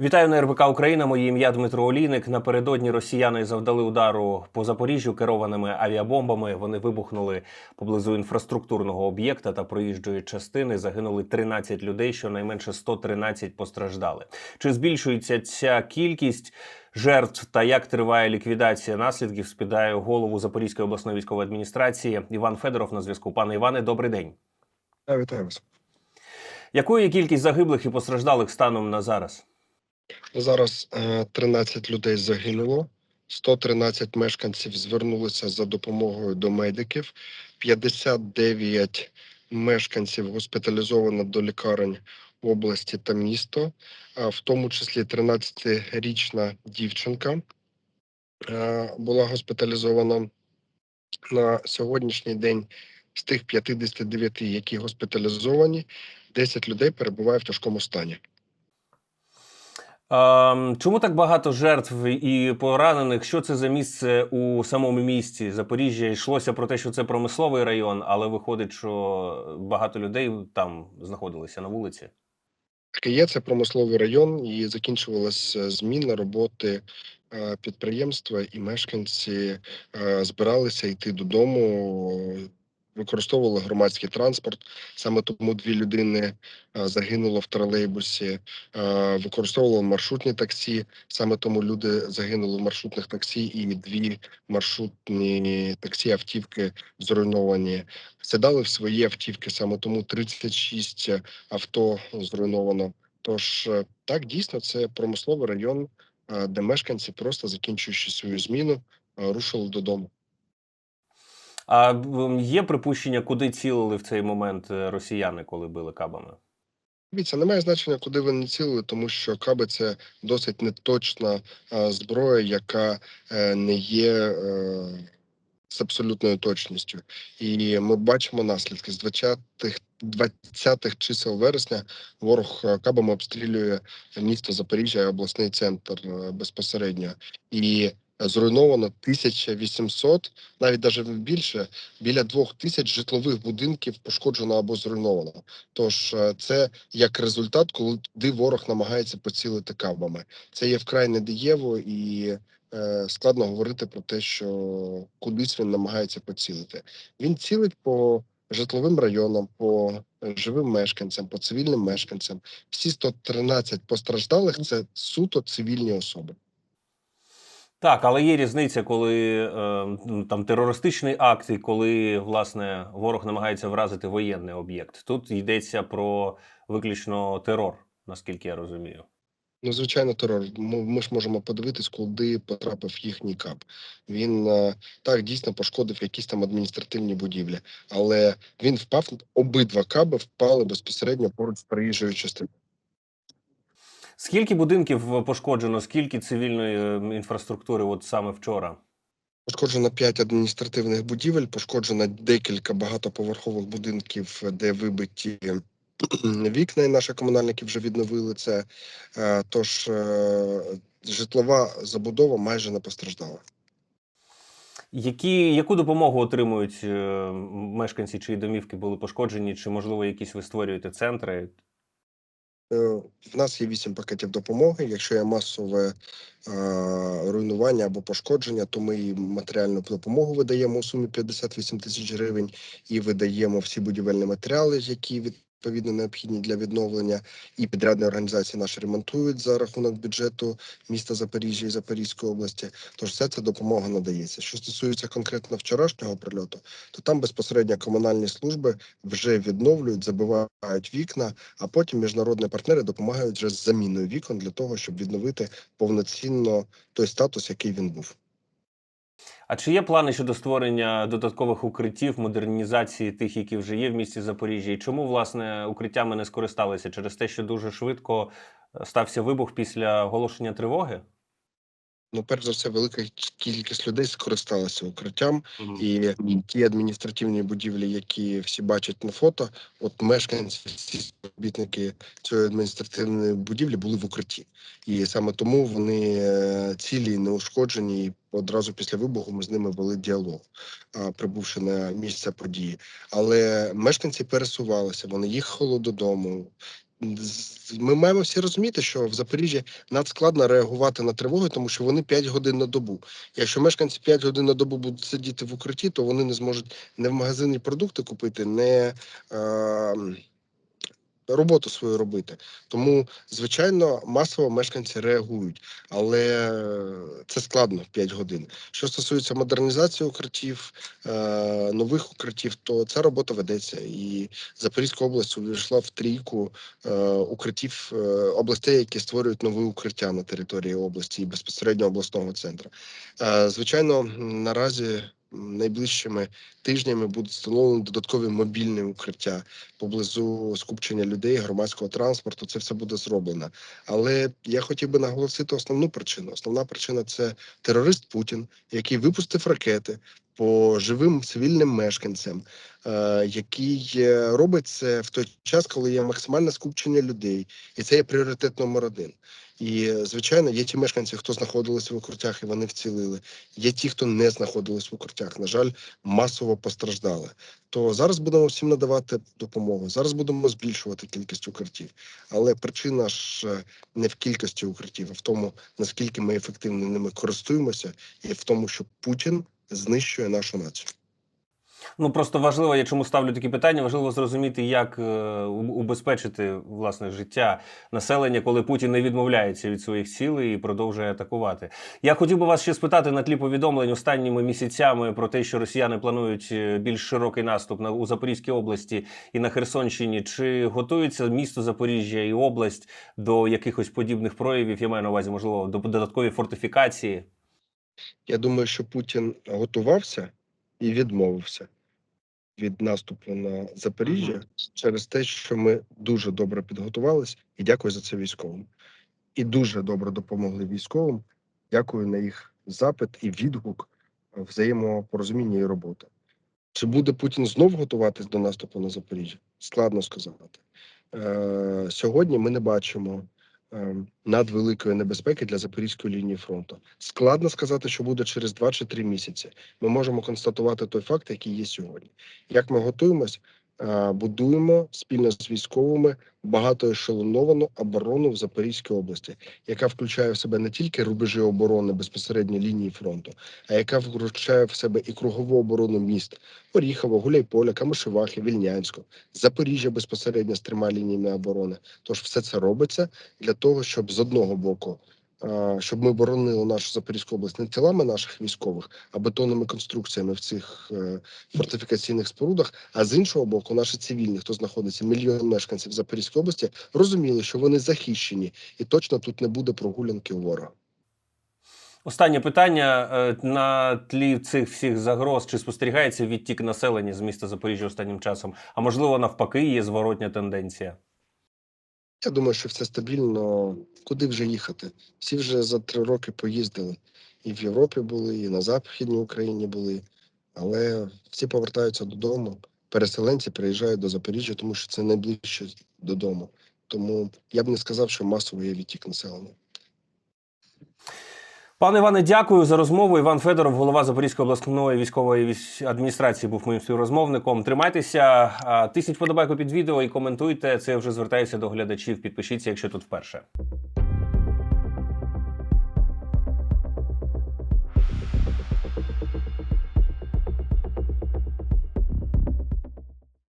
Вітаю на РБК Україна. Моє ім'я Дмитро Олійник. Напередодні росіяни завдали удару по Запоріжжю керованими авіабомбами. Вони вибухнули поблизу інфраструктурного об'єкта та проїжджої частини. Загинули 13 людей, щонайменше 113 постраждали. Чи збільшується ця кількість? Жертв та як триває ліквідація наслідків, спідає голову Запорізької обласної військової адміністрації Іван Федоров на зв'язку. Пане Іване, добрий день. Я вітаю вас. Якою є кількість загиблих і постраждалих станом на зараз? Зараз е, 13 людей загинуло, 113 мешканців звернулися за допомогою до медиків, 59 мешканців госпіталізовано до лікарень області та міста, в тому числі 13-річна дівчинка е, була госпіталізована на сьогоднішній день. З тих 59, які госпіталізовані, 10 людей перебуває в тяжкому стані. Ем, Чому так багато жертв і поранених? Що це за місце у самому місті Запоріжжя? Йшлося про те, що це промисловий район, але виходить, що багато людей там знаходилися на вулиці. Є це промисловий район, і закінчувалася зміна роботи е, підприємства, і мешканці е, збиралися йти додому, використовували громадський транспорт. Саме тому дві людини е, загинуло в тролейбусі, е, використовували маршрутні таксі. Саме тому люди загинули в маршрутних таксі, і дві маршрутні таксі автівки зруйновані. Сідали в свої автівки, саме тому 36 авто зруйновано. Тож е, так дійсно це промисловий район, де мешканці, просто закінчуючи свою зміну, рушили додому. А є припущення, куди цілили в цей момент е, росіяни, коли били кабами? Дивіться, немає значення, куди вони цілили, тому що каби це досить неточна зброя, яка е, не є е, з абсолютною точністю. І ми бачимо наслідки з 20-х 20-х чисел вересня. Ворог кабами обстрілює місто Запоріжжя, обласний центр безпосередньо. І зруйновано 1800, навіть навіть більше, біля двох тисяч житлових будинків пошкоджено або зруйновано. Тож е, це як результат, коли ворог намагається поцілити кабами. Це є вкрай недієво і е, складно говорити про те, що кудись він намагається поцілити. Він цілить по житловим районам, по живим мешканцям, по цивільним мешканцям. Всі 113 постраждалих це суто цивільні особи. Так, але є різниця, коли е, ну, там терористичний акт, і коли власне ворог намагається вразити воєнний об'єкт. Тут йдеться про виключно терор, наскільки я розумію. Ну, звичайно, терор. Ми, ж можемо подивитись, куди потрапив їхній кап. Він е, так дійсно пошкодив якісь там адміністративні будівлі, але він впав. Обидва каби впали безпосередньо поруч з проїжджою частиною. Скільки будинків пошкоджено, скільки цивільної е, інфраструктури, от саме вчора? Пошкоджено 5 адміністративних будівель, пошкоджено декілька багатоповерхових будинків, де вибиті вікна, і наші комунальники вже відновили це. Е, Тож е, житлова забудова майже не постраждала. Які, яку допомогу отримують е, мешканці, чиї домівки були пошкоджені, чи можливо якісь ви створюєте центри? Е, В нас є вісім пакетів допомоги. Якщо є масове е, руйнування або пошкодження, то ми їм матеріальну допомогу видаємо у сумі 58 тисяч гривень і видаємо всі будівельні матеріали, які відповідно необхідні для відновлення. І підрядні організації наші ремонтують за рахунок бюджету міста Запоріжжя і Запорізької області. Тож вся ця допомога надається. Що стосується конкретно вчорашнього прильоту, то там безпосередньо комунальні служби вже відновлюють, забивають вікна, а потім міжнародні партнери допомагають вже з заміною вікон для того, щоб відновити повноцінно той статус, який він був. А чи є плани щодо створення додаткових укриттів, модернізації тих, які вже є в місті Запоріжжя? І чому власне укриттями не скористалися через те, що дуже швидко е, стався вибух після оголошення тривоги? Ну, перш за все, велика кількість людей скористалася укриттям, і ті адміністративні будівлі, які всі бачать на фото, от мешканці, всі співробітники цієї адміністративної будівлі були в укритті, і саме тому вони е, цілі неушкоджені. І Одразу після вибуху ми з ними вели діалог, прибувши на місце події. Але мешканці пересувалися, вони їхали додому. Ми маємо всі розуміти, що в Запоріжжі надскладно реагувати на тривоги, тому що вони 5 годин на добу. Якщо мешканці 5 годин на добу будуть сидіти в укритті, то вони не зможуть не в магазині продукти купити, не е, роботу свою робити. Тому, звичайно, масово мешканці реагують, але це складно 5 годин. Що стосується модернізації укриттів, е, нових укриттів, то ця робота ведеться. І Запорізька область увійшла в трійку е, укриттів е, областей, які створюють нові укриття на території області і безпосередньо обласного центру. Звичайно, наразі найближчими тижнями будуть встановлені додаткові мобільні укриття поблизу скупчення людей, громадського транспорту. Це все буде зроблено. Але я хотів би наголосити основну причину. Основна причина це терорист Путін, який випустив ракети по живим цивільним мешканцям, е, який е, робить це в той час, коли є максимальне скупчення людей, і це є пріоритет номер один. І звичайно, є ті мешканці, хто знаходилися в укриттях, і вони вцілили. Є ті, хто не знаходились в укриттях. На жаль, масово постраждали. То зараз будемо всім надавати допомогу. Зараз будемо збільшувати кількість укриттів. Але причина ж е, не в кількості укриттів, а в тому, наскільки ми ефективно ними користуємося, і в тому, що Путін знищує нашу націю. Ну просто важливо, я чому ставлю такі питання. Важливо зрозуміти, як е, убезпечити власне життя населення, коли Путін не відмовляється від своїх цілей і продовжує атакувати. Я хотів би вас ще спитати на тлі повідомлень останніми місяцями про те, що росіяни планують е, більш широкий наступ на у Запорізькій області і на Херсонщині. Чи готується місто Запоріжжя і область до якихось подібних проявів? Я маю на увазі, можливо, до додаткові фортифікації. Я думаю, що Путін готувався і відмовився від наступу на Запоріжжя Мгм. через те, що ми дуже добре підготувалися, і дякую за це військовим. І дуже добре допомогли військовим. Дякую на їх запит і відгук, е, взаємопорозуміння і роботи. Чи буде Путін знов готуватись до наступу на Запоріжжя? Складно сказати. Е, сьогодні ми не бачимо надвеликої небезпеки для запорізької лінії фронту. Складно сказати, що буде через 2 чи 3 місяці. Ми можемо констатувати той факт, який є сьогодні. Як ми готуємось? Е, будуємо спільно з військовими багатоешелоновану оборону в Запорізькій області, яка включає в себе не тільки рубежі оборони безпосередньо лінії фронту, а яка включає в себе і кругову оборону міст Оріхово, Гуляйполя, Камишевахи, Вільнянську, Запоріжжя безпосередньо з трьома лініями оборони. Тож все це робиться для того, щоб з одного боку. Щоб ми боронили нашу Запорізьку область не тілами наших військових, а бетонними конструкціями в цих е, фортифікаційних спорудах. А з іншого боку, наші цивільні, хто знаходиться мільйон мешканців Запорізької області, розуміли, що вони захищені, і точно тут не буде прогулянки ворога. Останнє питання Е, на тлі цих всіх загроз чи спостерігається відтік населення з міста Запоріжжя останнім часом? А можливо, навпаки, є зворотня тенденція. Я думаю, що все стабільно. Куди вже їхати? Всі вже за три роки поїздили. І в Європі були, і на Західній Україні були. Але всі повертаються додому. Переселенці приїжджають до Запоріжжя, тому що це найближче додому. Тому я б не сказав, що масово є відтік населення. Пане Іване, дякую за розмову. Іван Федоров, голова Запорізької обласної військової адміністрації, був моїм співрозмовником. Тримайтеся, тисяч подобайку під відео і коментуйте. Це я вже звертаюся до глядачів. Підпишіться, якщо тут вперше.